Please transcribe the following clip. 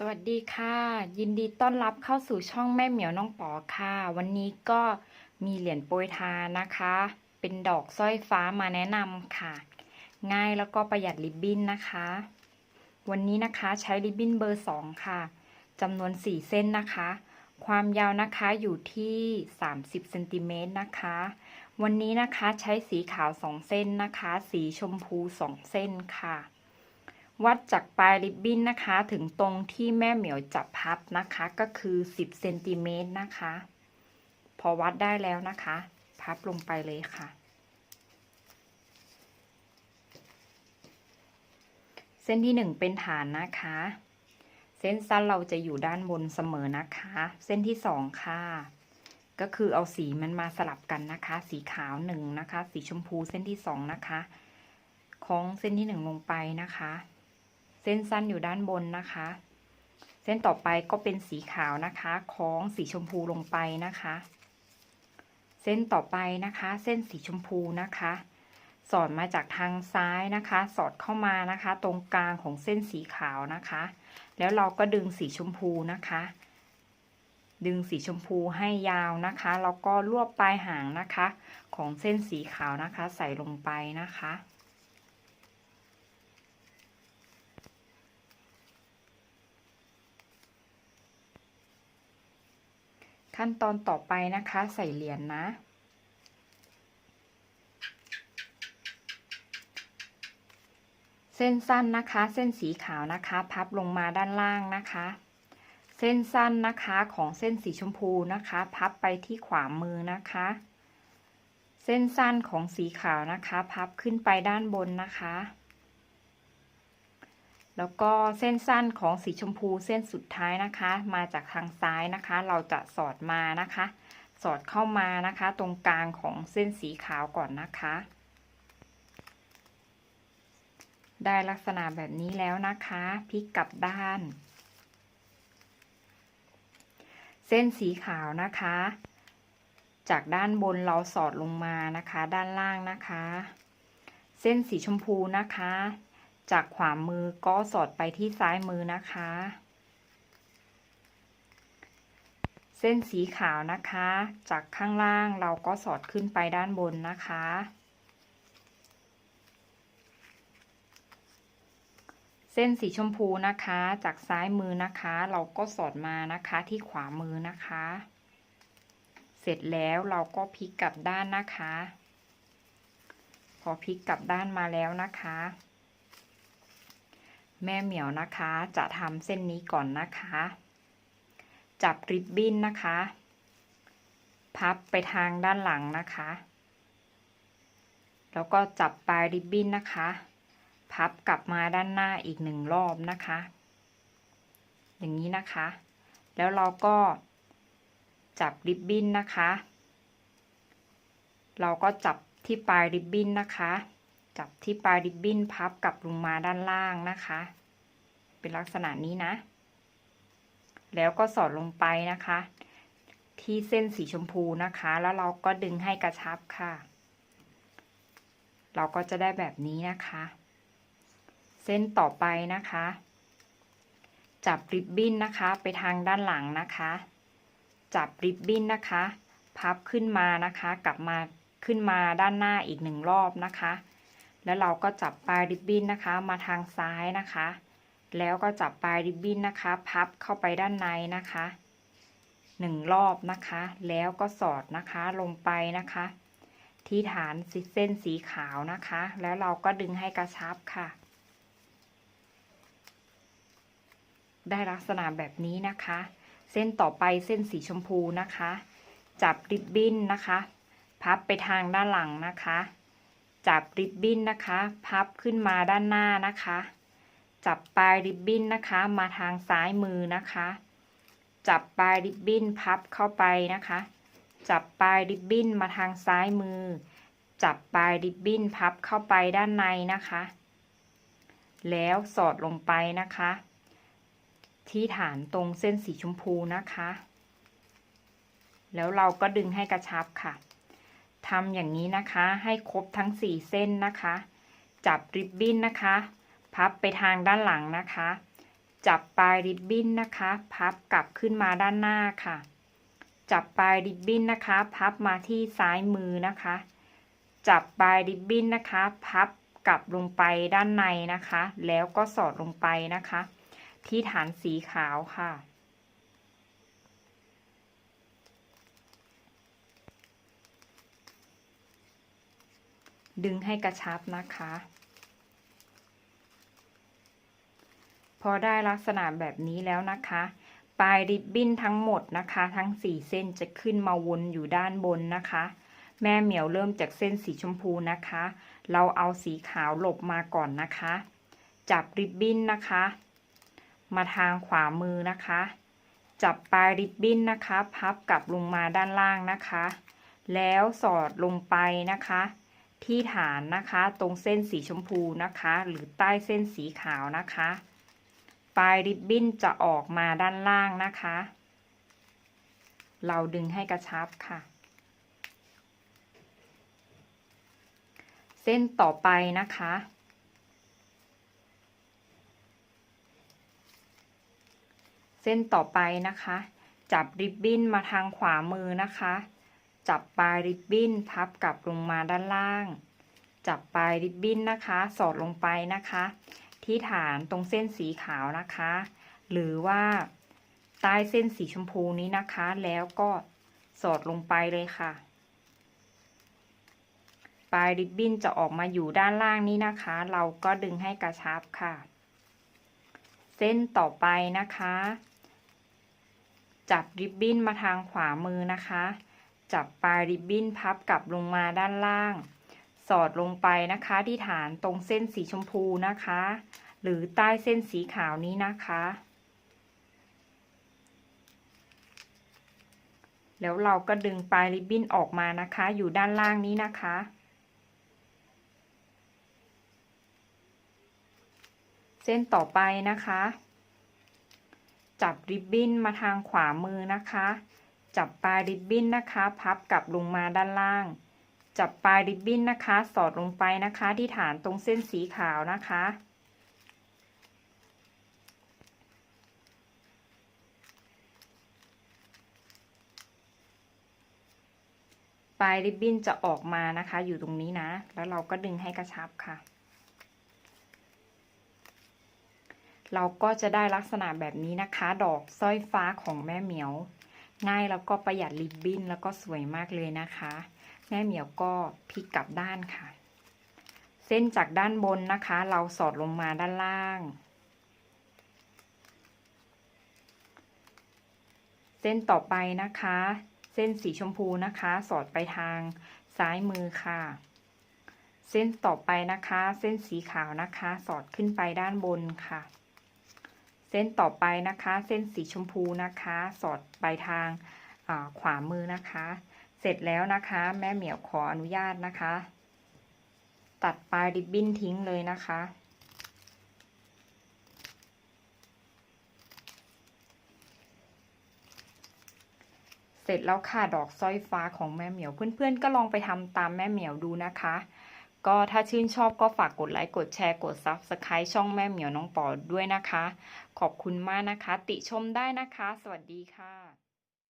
สวัสดีค่ะ ยินดีต้อนรับเข้าสู่ช่องแม่เหมียวน้องปอค่ะ วันนี้ก็มีเหรียญโปรยทานนะคะ เป็นดอกสร้อยฟ้ามาแนะนำค่ะ ง่ายแล้วก็ประหยัดริบบิ้นนะคะ วันนี้นะคะใช้ริบบิ้นเบอร์สองค่ะจำนวน4เส้นนะคะ ความยาวนะคะอยู่ที่ 30เซนติเมตรนะคะ วันนี้นะคะใช้สีขาว2เส้นนะคะ สีชมพู2เส้นค่ะ วัดจากปลายริบบิ้นนะคะ ถึงตรงที่แม่เหมียวจับพับนะคะ ก็คือ 10เซนติเมตรนะคะ พอวัดได้แล้วนะคะ พับลงไปเลยค่ะเส้นที่ 1 เป็นฐานนะคะ เส้นสั้นเราจะอยู่ด้านบนเสมอนะคะ เส้นที่ 2 ค่ะ ก็คือเอาสีมันมาสลับกันนะคะ สีขาวหนึ่งนะคะ สีชมพูเส้นที่ 2 นะคะคล้องเส้นที่ 1 ลงไปนะคะ เส้นสั้นอยู่ด้านบนนะคะ เส้นต่อไปก็เป็นสีขาวนะคะคล้องสีชมพูลงไปนะคะ เส้นต่อไปนะคะ เส้นสีชมพูนะคะ สอดมาจากทางซ้ายนะคะ สอดเข้ามานะคะ ตรงกลางของเส้นสีขาวนะคะ แล้วเราก็ดึงสีชมพูนะคะดึงสีชมพูให้ยาวนะคะ แล้วก็รวบปลายหางนะคะ ของเส้นสีขาวนะคะ ใส่ลงไปนะคะ ขั้นตอนต่อไปนะคะ ใส่เหรียญนนะ เส้นสั้นนะคะ เส้นสีขาวนะคะ พับลงมาด้านล่างนะคะ เส้นสั้นนะคะของเส้นสีชมพูนะคะ พับไปที่ขวามือนะคะ เส้นสั้นของสีขาวนะคะ พับขึ้นไปด้านบนนะคะ แล้วก็เส้นสั้นของสีชมพูเส้นสุดท้ายนะคะ มาจากทางซ้ายนะคะ เราจะสอดมานะคะ สอดเข้ามานะคะ ตรงกลางของเส้นสีขาวก่อนนะคะ ได้ลักษณะแบบนี้แล้วนะคะพลิกกลับด้าน เส้นสีขาวนะคะ จากด้านบนเราสอดลงมานะคะ ด้านล่างนะคะ เส้นสีชมพูนะคะ จากขวามือก็สอดไปที่ซ้ายมือนะคะ เส้นสีขาวนะคะ จากข้างล่างเราก็สอดขึ้นไปด้านบนนะคะ เส้นสีชมพูนะคะ จากซ้ายมือนะคะ เราก็สอดมานะคะที่ขวามือนะคะ เสร็จแล้วเราก็พลิกกลับด้านนะคะ พอพลิกกลับด้านมาแล้วนะคะ แม่เหมียวนะคะ จะทำเส้นนี้ก่อนนะคะ จับริบบิ้นนะคะ พับไปทางด้านหลังนะคะ แล้วก็จับปลายริบบิ้นนะคะ พับกลับมาด้านหน้าอีกหนึ่งรอบนะคะ อย่างนี้นะคะ แล้วเราก็จับริบบิ้นนะคะ เราก็จับที่ปลายริบบิ้นนะคะ จับที่ปลายริบบิ้นพับกลับลงมาด้านล่างนะคะ เป็นลักษณะนี้นะ แล้วก็สอดลงไปนะคะ ที่เส้นสีชมพูนะคะ แล้วเราก็ดึงให้กระชับค่ะ เราก็จะได้แบบนี้นะคะ เส้นต่อไปนะคะ จับริบบิ้นนะคะ ไปทางด้านหลังนะคะ จับริบบิ้นนะคะ พับขึ้นมานะคะ กลับมาขึ้นมาด้านหน้าอีกหนึ่งรอบนะคะ แล้วเราก็จับปลายริบบิ้นนะคะมาทางซ้ายนะคะ แล้วก็จับปลายริบบิ้นนะคะ พับเข้าไปด้านในนะคะหนึ่งรอบนะคะ แล้วก็สอดนะคะลงไปนะคะ ที่ฐานเส้นสีขาวนะคะ แล้วเราก็ดึงให้กระชับค่ะ ได้ลักษณะแบบนี้นะคะ เส้นต่อไปเส้นสีชมพูนะคะ จับริบบิ้นนะคะ พับไปทางด้านหลังนะคะ จับริบบิ้นนะคะ พับขึ้นมาด้านหน้านะคะ จับปลายริบบิ้นนะคะ มาทางซ้ายมือนะคะ จับปลายริบบิ้นพับเข้าไปนะคะ จับปลายริบบิ้นมาทางซ้ายมือ จับปลายริบบิ้นพับเข้าไปด้านในนะคะ แล้วสอดลงไปนะคะ ที่ฐานตรงเส้นสีชมพูนะคะ แล้วเราก็ดึงให้กระชับค่ะ ทำอย่างนี้นะคะ ให้ครบทั้ง4เส้นนะคะ จับริบบิ้นนะคะ พับไปทางด้านหลังนะคะ จับปลายริบบิ้นนะคะ พับกลับขึ้นมาด้านหน้าค่ะ จับปลายริบบิ้นนะคะ พับมาที่ซ้ายมือนะคะ จับปลายริบบิ้นนะคะ พับกลับลงไปด้านในนะคะ แล้วก็สอดลงไปนะคะ ที่ฐานสีขาวค่ะ ดึงให้กระชับนะคะ พอได้ลักษณะแบบนี้แล้วนะคะ ปลายริบบิ้นทั้งหมดนะคะ ทั้ง 4 เส้นจะขึ้นมาวนอยู่ด้านบนนะคะ แม่เหมียวเริ่มจากเส้นสีชมพูนะคะ เราเอาสีขาวหลบมาก่อนนะคะ จับริบบิ้นนะคะ มาทางขวามือนะคะ จับปลายริบบิ้นนะคะ พับกลับลงมาด้านล่างนะคะ แล้วสอดลงไปนะคะ ที่ฐานนะคะ ตรงเส้นสีชมพูนะคะ หรือใต้เส้นสีขาวนะคะ ปลายริบบิ้นจะออกมาด้านล่างนะคะ เราดึงให้กระชับค่ะ เส้นต่อไปนะคะเส้นต่อไปนะคะ จับริบบิ้นมาทางขวามือนะคะ จับปลายริบบิ้นพับกลับลงมาด้านล่าง จับปลายริบบิ้นนะคะ สอดลงไปนะคะ ที่ฐานตรงเส้นสีขาวนะคะ หรือว่าใต้เส้นสีชมพูนี้นะคะ แล้วก็สอดลงไปเลยค่ะ ปลายริบบิ้นจะออกมาอยู่ด้านล่างนี้นะคะ เราก็ดึงให้กระชับค่ะ เส้นต่อไปนะคะ จับริบบิ้นมาทางขวามือนะคะ จับปลายริบบิ้นพับกลับลงมาด้านล่าง สอดลงไปนะคะ ที่ฐานตรงเส้นสีชมพูนะคะ หรือใต้เส้นสีขาวนี้นะคะ แล้วเราก็ดึงปลายริบบิ้นออกมานะคะ อยู่ด้านล่างนี้นะคะเส้นต่อไปนะคะ จับริบบิ้นมาทางขวามือนะคะ จับปลายริบบิ้นนะคะ พับกลับลงมาด้านล่าง จับปลายริบบิ้นนะคะ สอดลงไปนะคะ ที่ฐานตรงเส้นสีขาวนะคะ ปลายริบบิ้นจะออกมานะคะ อยู่ตรงนี้นะ แล้วเราก็ดึงให้กระชับค่ะเราก็จะได้ลักษณะแบบนี้นะคะ ดอกสร้อยฟ้าของแม่เหมียว ง่ายแล้วก็ประหยัดริบบิ้นแล้วก็สวยมากเลยนะคะ แม่เหมียวก็พลิกกลับด้านค่ะ เส้นจากด้านบนนะคะ เราสอดลงมาด้านล่าง เส้นต่อไปนะคะ เส้นสีชมพูนะคะ สอดไปทางซ้ายมือค่ะ เส้นต่อไปนะคะ เส้นสีขาวนะคะ สอดขึ้นไปด้านบนค่ะ เส้นต่อไปนะคะ เส้นสีชมพูนะคะ สอดไปทางขวามือนะคะ เสร็จแล้วนะคะ แม่เหมียวขออนุญาตนะคะ ตัดปลายริบบิ้นทิ้งเลยนะคะ เสร็จแล้วค่ะดอกสร้อยฟ้าของแม่เหมียวเพื่อนๆ ก็ลองไปทำตามแม่เหมียวดูนะคะ ก็ถ้าชื่นชอบก็ฝากกดไลค์กดแชร์กด Subscribe ช่องแม่เหมียวน้องปอด้วยนะคะ ขอบคุณมากนะคะ ติชมได้นะคะ สวัสดีค่ะ